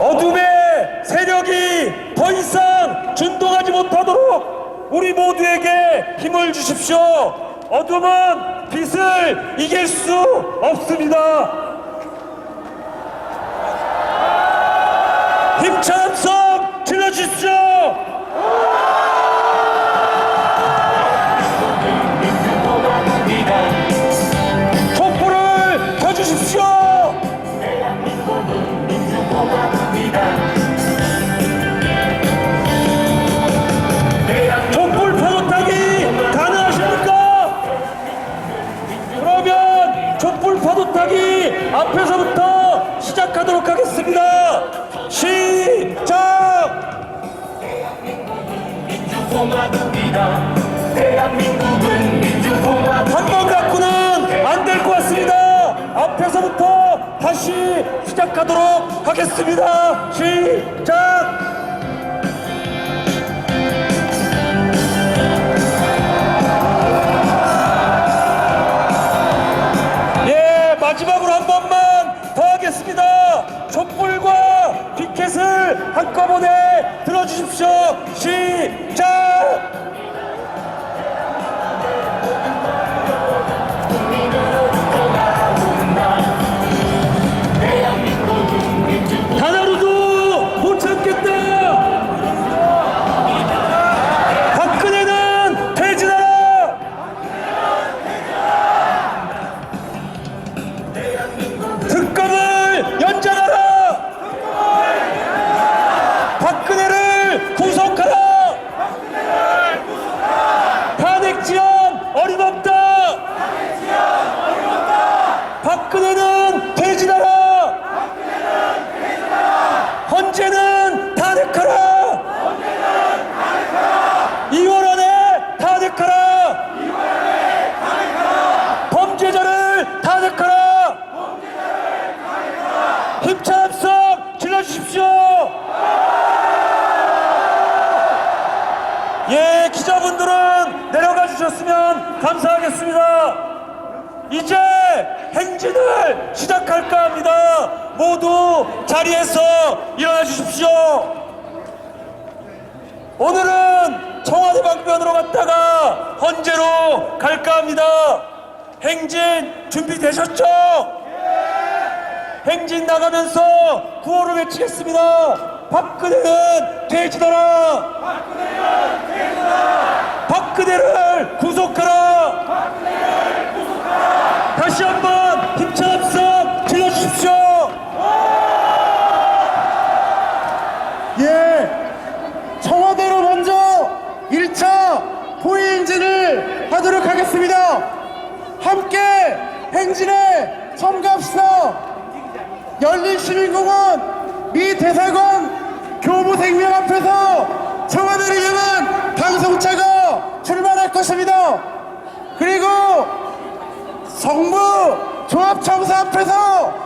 어둠의 세력이 더 이상 준동하지 못하도록 우리 모두에게 힘을 주십시오. 어둠은 빛을 이길 수 없습니다. 힘찬 소! 타기 앞에서부터 시작하도록 하겠습니다. 시작! 민주공화국이다 대한민국은 민주공화국 한번 갖고는 안 될 것 같습니다. 앞에서부터 다시 시작하도록 하겠습니다. 시작! 한꺼번에 들어주십시오. 시작! 박근혜를 구속하라. 탄핵 지원 어림없다. 박근혜는 퇴진하라. 헌재는 탄핵하라. 이월 안에 탄핵하라. 범죄자를 탄핵하라. 힘찬 합성 질러주십시오. 예, 기자분들은 내려가 주셨으면 감사하겠습니다. 이제 행진을 시작할까 합니다. 모두 자리에서 일어나 주십시오. 오늘은 청와대 방면으로 갔다가 헌재로 갈까 합니다. 행진 준비되셨죠? 행진 나가면서 구호를 외치겠습니다. 박근혜는 퇴진하라. 박근혜를 구속하라. 다시 한번 힘찬 합성 질러주십시오. 예, 청와대로 먼저 1차 포위 행진을 하도록 하겠습니다. 함께 행진에 참가합시다. 열린시민공원 미 대사관 교보생명 앞에서 청와대를 향한 방송차가 출발할 것입니다. 그리고 성부 조합청사 앞에서